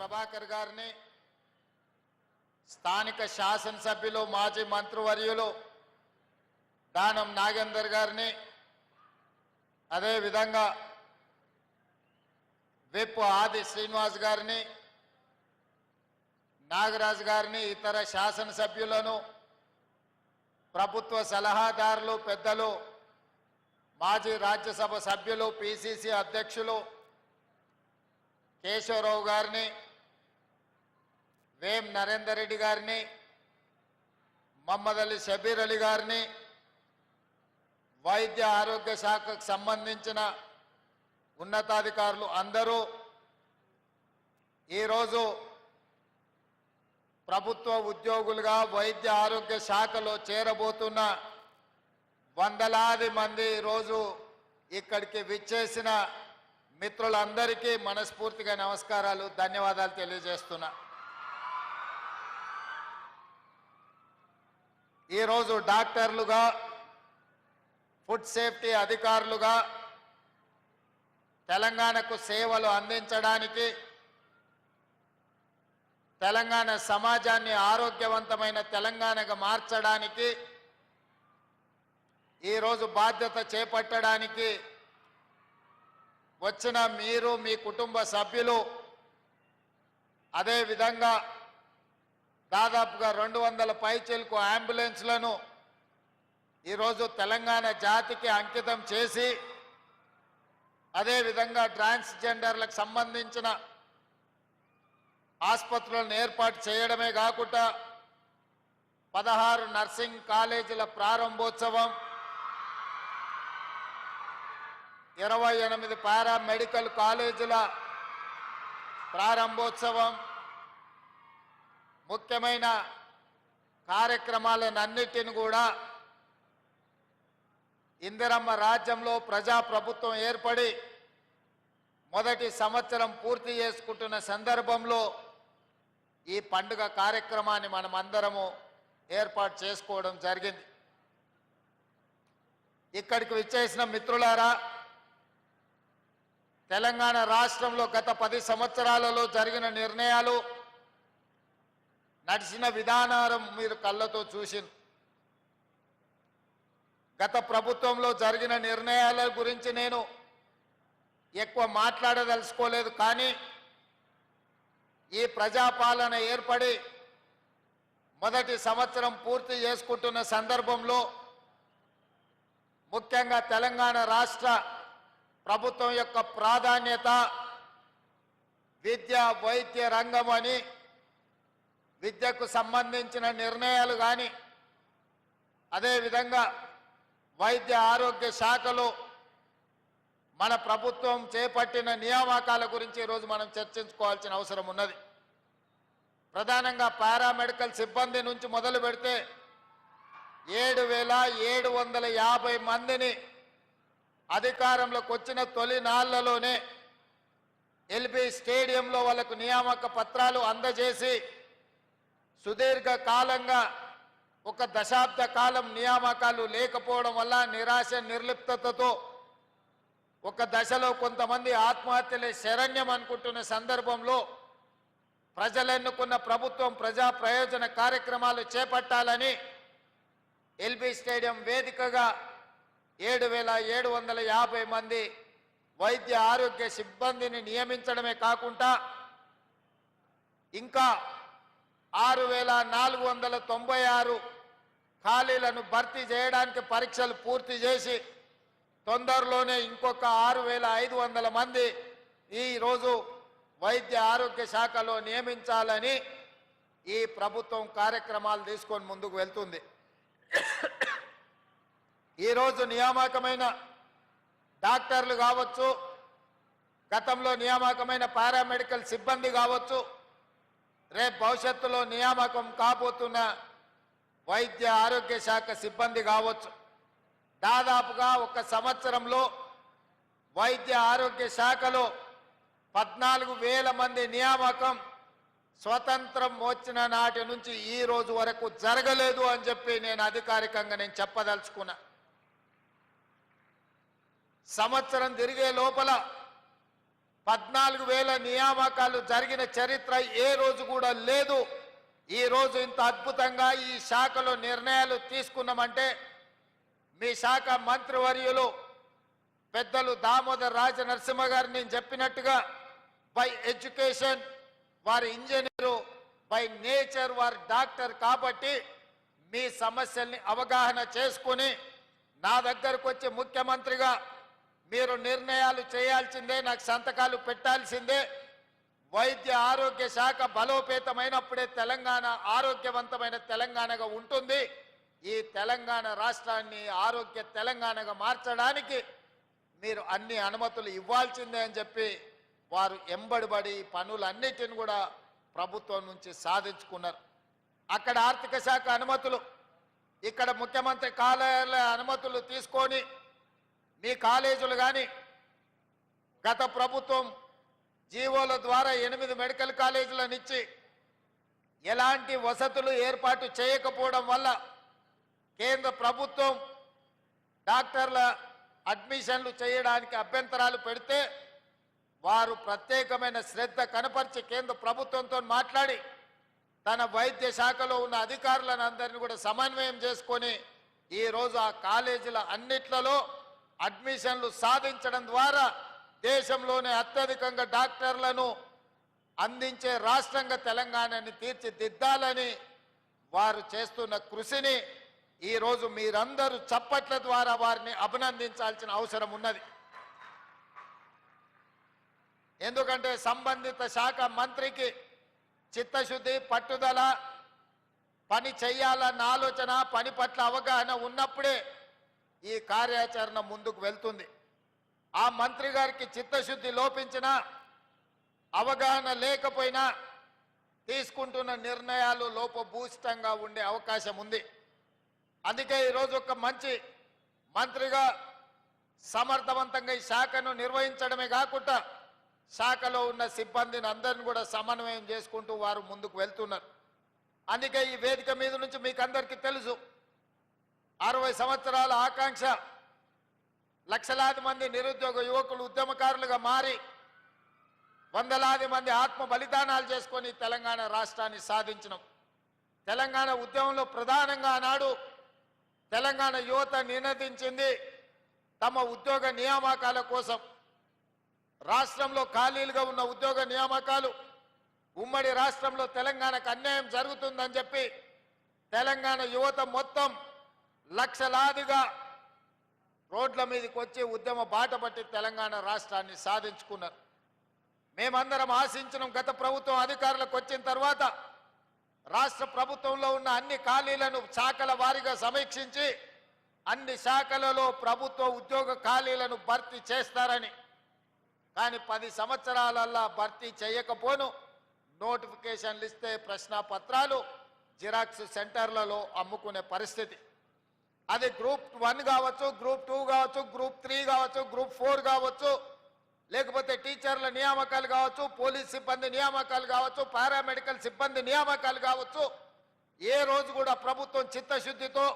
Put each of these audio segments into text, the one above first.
ప్రభాకర్ గారిని స్థానిక శాసనసభ్యులు మాజీ మంత్రివర్యులు దానం నాగేందర్ గారిని అదేవిధంగా విప్ ఆది శ్రీనివాస్ గారిని నాగరాజు గారిని ఇతర శాసనసభ్యులను ప్రభుత్వ సలహాదారులు పెద్దలు మాజీ రాజ్యసభ సభ్యులు పిసిసి అధ్యక్షులు కేశవరావు గారిని వేం నరేందర్ రెడ్డి గారిని మహమ్మద్ అలీ షబీర్ అలీ గారిని వైద్య ఆరోగ్య శాఖకు సంబంధించిన ఉన్నతాధికారులు అందరూ ఈరోజు ప్రభుత్వ ఉద్యోగులుగా వైద్య ఆరోగ్య శాఖలో చేరబోతున్న వందలాది మంది ఈరోజు ఇక్కడికి విచ్చేసిన మిత్రులందరికీ మనస్ఫూర్తిగా నమస్కారాలు ధన్యవాదాలు తెలియజేస్తున్నా. ఈరోజు డాక్టర్లుగా ఫుడ్ సేఫ్టీ అధికారులుగా తెలంగాణకు సేవలు అందించడానికి తెలంగాణ సమాజాన్ని ఆరోగ్యవంతమైన తెలంగాణగా మార్చడానికి ఈరోజు బాధ్యత చేపట్టడానికి వచ్చిన మీరు మీ కుటుంబ సభ్యులు అదేవిధంగా దాదాపుగా రెండు వందల పైచీలకు అంబులెన్స్లను ఈరోజు తెలంగాణ జాతికి అంకితం చేసి అదేవిధంగా ట్రాన్స్జెండర్లకు సంబంధించిన ఆసుపత్రులను ఏర్పాటు చేయడమే కాకుండా పదహారు నర్సింగ్ కాలేజీల ప్రారంభోత్సవం ఇరవై ఎనిమిది పారామెడికల్ కాలేజీల ప్రారంభోత్సవం ముఖ్యమైన కార్యక్రమాలన్నిటిని కూడా ఇందిరమ్మ రాజ్యంలో ప్రజాప్రభుత్వం ఏర్పడి మొదటి సంవత్సరం పూర్తి చేసుకుంటున్న సందర్భంలో ఈ పండుగ కార్యక్రమాన్ని మనం అందరము ఏర్పాటు చేసుకోవడం జరిగింది. ఇక్కడికి విచ్చేసిన మిత్రులారా తెలంగాణ రాష్ట్రంలో గత పది సంవత్సరాలలో జరిగిన నిర్ణయాలు నడిచిన విధానం మీరు కళ్ళతో చూసింది గత ప్రభుత్వంలో జరిగిన నిర్ణయాల గురించి నేను ఎక్కువ మాట్లాడదలుచుకోలేదు కానీ ఈ ప్రజాపాలన ఏర్పడి మొదటి సంవత్సరం పూర్తి చేసుకుంటున్న సందర్భంలో ముఖ్యంగా తెలంగాణ రాష్ట్ర ప్రభుత్వం యొక్క ప్రాధాన్యత విద్య వైద్య రంగం అని విద్యకు సంబంధించిన నిర్ణయాలు కానీ అదేవిధంగా వైద్య ఆరోగ్య శాఖలో మన ప్రభుత్వం చేపట్టిన నియామకాల గురించి ఈరోజు మనం చర్చించుకోవాల్సిన అవసరం ఉన్నది. ప్రధానంగా పారామెడికల్ సిబ్బంది నుంచి మొదలు పెడితే ఏడు వేల ఏడు వందల యాభై మందిని అధికారంలోకి వచ్చిన తొలి నాళ్ళలోనే ఎల్బీ స్టేడియంలో వాళ్ళకు నియామక పత్రాలు అందజేసి సుదీర్ఘ కాలంగా ఒక దశాబ్ద కాలం నియామకాలు లేకపోవడం వల్ల నిరాశ నిర్లిప్తతతో ఒక దశలో కొంతమంది ఆత్మహత్యలే శరణ్యం అనుకుంటున్న సందర్భంలో ప్రజలెన్నుకున్న ప్రభుత్వం ప్రజా ప్రయోజన కార్యక్రమాలు చేపట్టాలని ఎల్బీ స్టేడియం వేదికగా ఏడు వేల ఏడు వందల యాభై మంది వైద్య ఆరోగ్య సిబ్బందిని నియమించడమే కాకుండా ఇంకా ఆరు వేల నాలుగు వందల తొంభై ఆరు ఖాళీలను భర్తీ చేయడానికి పరీక్షలు పూర్తి చేసి తొందరలోనే ఇంకొక ఆరు వేల ఐదు వందల మంది ఈరోజు వైద్య ఆరోగ్య శాఖలో నియమించాలని ఈ ప్రభుత్వం కార్యక్రమాలు తీసుకొని ముందుకు వెళ్తుంది. ఈరోజు నియామకమైన డాక్టర్లు కావచ్చు గతంలో నియామకమైన పారామెడికల్ సిబ్బంది కావచ్చు రేపు భవిష్యత్తులో నియామకం కాబోతున్న వైద్య ఆరోగ్య శాఖ సిబ్బంది కావచ్చు. దాదాపుగా ఒక సంవత్సరంలో వైద్య ఆరోగ్య శాఖలో పద్నాలుగు వేల మంది నియామకం స్వతంత్రం వచ్చిన నాటి నుంచి ఈ రోజు వరకు జరగలేదు అని చెప్పి నేను అధికారికంగా నేను చెప్పదలుచుకున్నా. సంవత్సరం తిరిగే లోపల పద్నాలుగు వేల నియామకాలు జరిగిన చరిత్ర ఏ రోజు కూడా లేదు. ఈ రోజు ఇంత అద్భుతంగా ఈ శాఖలో నిర్ణయాలు తీసుకున్నామంటే మీ శాఖ మంత్రివర్యులు పెద్దలు దామోదర్ రాజ నరసింహ గారు నేను చెప్పినట్టుగా బై ఎడ్యుకేషన్ వారి ఇంజనీరు బై నేచర్ వారి డాక్టర్ కాబట్టి మీ సమస్యల్ని అవగాహన చేసుకుని నా దగ్గరకు వచ్చి ముఖ్యమంత్రిగా మీరు నిర్ణయాలు చేయాల్సిందే నాకు సంతకాలు పెట్టాల్సిందే. వైద్య ఆరోగ్య శాఖ బలోపేతమైనప్పుడే తెలంగాణ ఆరోగ్యవంతమైన తెలంగాణగా ఉంటుంది. ఈ తెలంగాణ రాష్ట్రాన్ని ఆరోగ్య తెలంగాణగా మార్చడానికి మీరు అన్ని అనుమతులు ఇవ్వాల్సిందే అని చెప్పి వారు ఎంబడిబడి పనులన్నిటిని కూడా ప్రభుత్వం నుంచి సాధించుకున్నారు. అక్కడ ఆర్థిక శాఖ అనుమతులు ఇక్కడ ముఖ్యమంత్రి కార్యాలయ అనుమతులు తీసుకొని మీ కాలేజీలు కానీ గత ప్రభుత్వం జీవోల ద్వారా ఎనిమిది మెడికల్ కాలేజీలను ఇచ్చి ఎలాంటి వసతులు ఏర్పాటు చేయకపోవడం వల్ల కేంద్ర ప్రభుత్వం డాక్టర్ల అడ్మిషన్లు చేయడానికి అభ్యంతరాలు పెడితే వారు ప్రత్యేకమైన శ్రద్ధ కనపరిచి కేంద్ర ప్రభుత్వంతో మాట్లాడి తన వైద్య శాఖలో ఉన్న అధికారులను అందరినీ కూడా సమన్వయం చేసుకొని ఈ రోజు ఆ కాలేజీల అన్నిట్లలో అడ్మిషన్లు సాధించడం ద్వారా దేశంలోనే అత్యధికంగా డాక్టర్లను అందించే రాష్ట్రంగా తెలంగాణని తీర్చిదిద్దాలని వారు చేస్తున్న కృషిని ఈరోజు మీరందరూ చప్పట్ల ద్వారా వారిని అభినందించాల్సిన అవసరం ఉన్నది. ఎందుకంటే సంబంధిత శాఖ మంత్రికి చిత్తశుద్ధి పట్టుదల పని చెయ్యాలన్న ఆలోచన పని పట్ల అవగాహన ఉన్నప్పుడే ఈ కార్యాచరణ ముందుకు వెళ్తుంది. ఆ మంత్రి గారికి చిత్తశుద్ధి లోపించినా అవగాహన లేకపోయినా తీసుకుంటున్న నిర్ణయాలు లోపభూషితంగా ఉండే అవకాశం ఉంది. అందుకే ఈరోజు ఒక మంచి మంత్రిగా సమర్థవంతంగా ఈ శాఖను నిర్వహించడమే కాకుండా శాఖలో ఉన్న సిబ్బందిని అందరిని కూడా సమన్వయం చేసుకుంటూ వారు ముందుకు వెళ్తున్నారు. అందుకే ఈ వేదిక మీద నుంచి మీకు అందరికీ తెలుసు అరవై సంవత్సరాల ఆకాంక్ష. లక్షలాది మంది నిరుద్యోగ యువకులు ఉద్యమకారులుగా మారి వందలాది మంది ఆత్మ బలిదానాలు చేసుకొని తెలంగాణ రాష్ట్రాన్ని సాధించినాం. తెలంగాణ ఉద్యమంలో ప్రధానంగా ఆనాడు తెలంగాణ యువత నినదించింది తమ ఉద్యోగ నియామకాల కోసం. రాష్ట్రంలో ఖాళీలుగా ఉన్న ఉద్యోగ నియామకాలు ఉమ్మడి రాష్ట్రంలో తెలంగాణకు అన్యాయం జరుగుతుందని చెప్పి తెలంగాణ యువత మొత్తం లక్షలాదిగా రోడ్ల మీదకి వచ్చి ఉద్యమ బాట పట్టి తెలంగాణ రాష్ట్రాన్ని సాధించుకున్నారు. మేమందరం ఆశించినాం గత ప్రభుత్వం అధికారులకు వచ్చిన తర్వాత రాష్ట్ర ప్రభుత్వంలో ఉన్న అన్ని ఖాళీలను శాఖల వారీగా సమీక్షించి అన్ని శాఖలలో ప్రభుత్వ ఉద్యోగ ఖాళీలను భర్తీ చేస్తారని. కానీ పది సంవత్సరాలల్లా భర్తీ చేయకపోను. నోటిఫికేషన్లు ఇస్తే ప్రశ్న పత్రాలు జిరాక్స్ సెంటర్లలో అమ్ముకునే పరిస్థితి. అది గ్రూప్ వన్ కావచ్చు గ్రూప్ టూ కావచ్చు గ్రూప్ త్రీ కావచ్చు గ్రూప్ ఫోర్ కావచ్చు లేకపోతే టీచర్ల నియామకాలు కావచ్చు పోలీస్ సిబ్బంది నియామకాలు కావచ్చు పారామెడికల్ సిబ్బంది నియామకాలు కావచ్చు ఏ రోజు కూడా ప్రభుత్వం చిత్తశుద్ధితో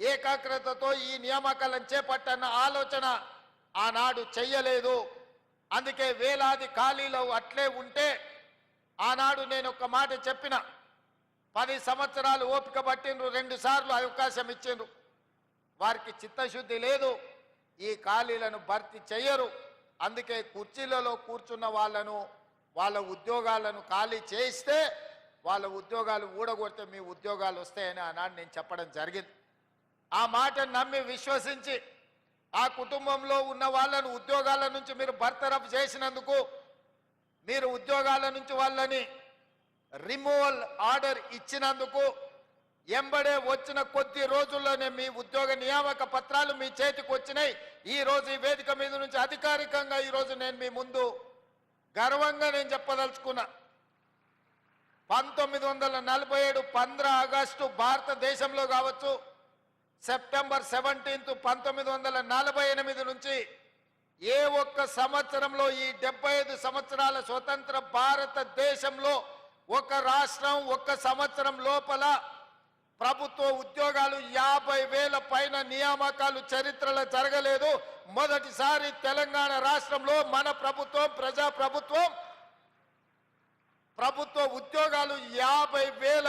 ఏకాగ్రతతో ఈ నియామకాలను చేపట్టన్న ఆలోచన ఆనాడు చెయ్యలేదు. అందుకే వేలాది ఖాళీలు అట్లే ఉంటే ఆనాడు నేను ఒక మాట చెప్పిన పది సంవత్సరాలు ఓపిక పట్టిండ్రు రెండుసార్లు అవకాశం ఇచ్చిండ్రు. వారికి చిత్తశుద్ధి లేదు. ఈ ఖాళీలను భర్తీ చేయరు అందుకే కుర్చీలలో కూర్చున్న వాళ్ళను వాళ్ళ ఉద్యోగాలను ఖాళీ చేయిస్తే వాళ్ళ ఉద్యోగాలు ఊడగొడితే మీ ఉద్యోగాలు వస్తాయని ఆనాడు నేను చెప్పడం జరిగింది. ఆ మాట నమ్మి విశ్వసించి ఆ కుటుంబంలో ఉన్న వాళ్ళను ఉద్యోగాల నుంచి మీరు బర్తరఫ్ చేసినందుకు మీరు ఉద్యోగాల నుంచి వాళ్ళని రిమూవల్ ఆర్డర్ ఇచ్చినందుకు ఎంబడే వచ్చిన కొద్ది రోజుల్లోనే మీ ఉద్యోగ నియామక పత్రాలు మీ చేతికి వచ్చినాయి. ఈ రోజు ఈ వేదిక మీద నుంచి అధికారికంగా ఈ రోజు నేను మీ ముందు గర్వంగా నేను చెప్పదలుచుకున్నా. పంతొమ్మిది వందల నలభై ఏడు పంద్ర ఆగస్టు భారతదేశంలో కావచ్చు సెప్టెంబర్ సెవెంటీన్త్ పంతొమ్మిది వందల నలభై ఎనిమిది నుంచి ఏ ఒక్క సంవత్సరంలో ఈ డెబ్బై ఐదు సంవత్సరాల స్వతంత్ర భారతదేశంలో ఒక రాష్ట్రం ఒక్క సంవత్సరం లోపల ప్రభుత్వ ఉద్యోగాలు యాభై వేల పైన నియామకాలు చరిత్రలో జరగలేదు. మొదటిసారి తెలంగాణ రాష్ట్రంలో మన ప్రభుత్వం ప్రజా ప్రభుత్వం ప్రభుత్వ ఉద్యోగాలు యాభై వేల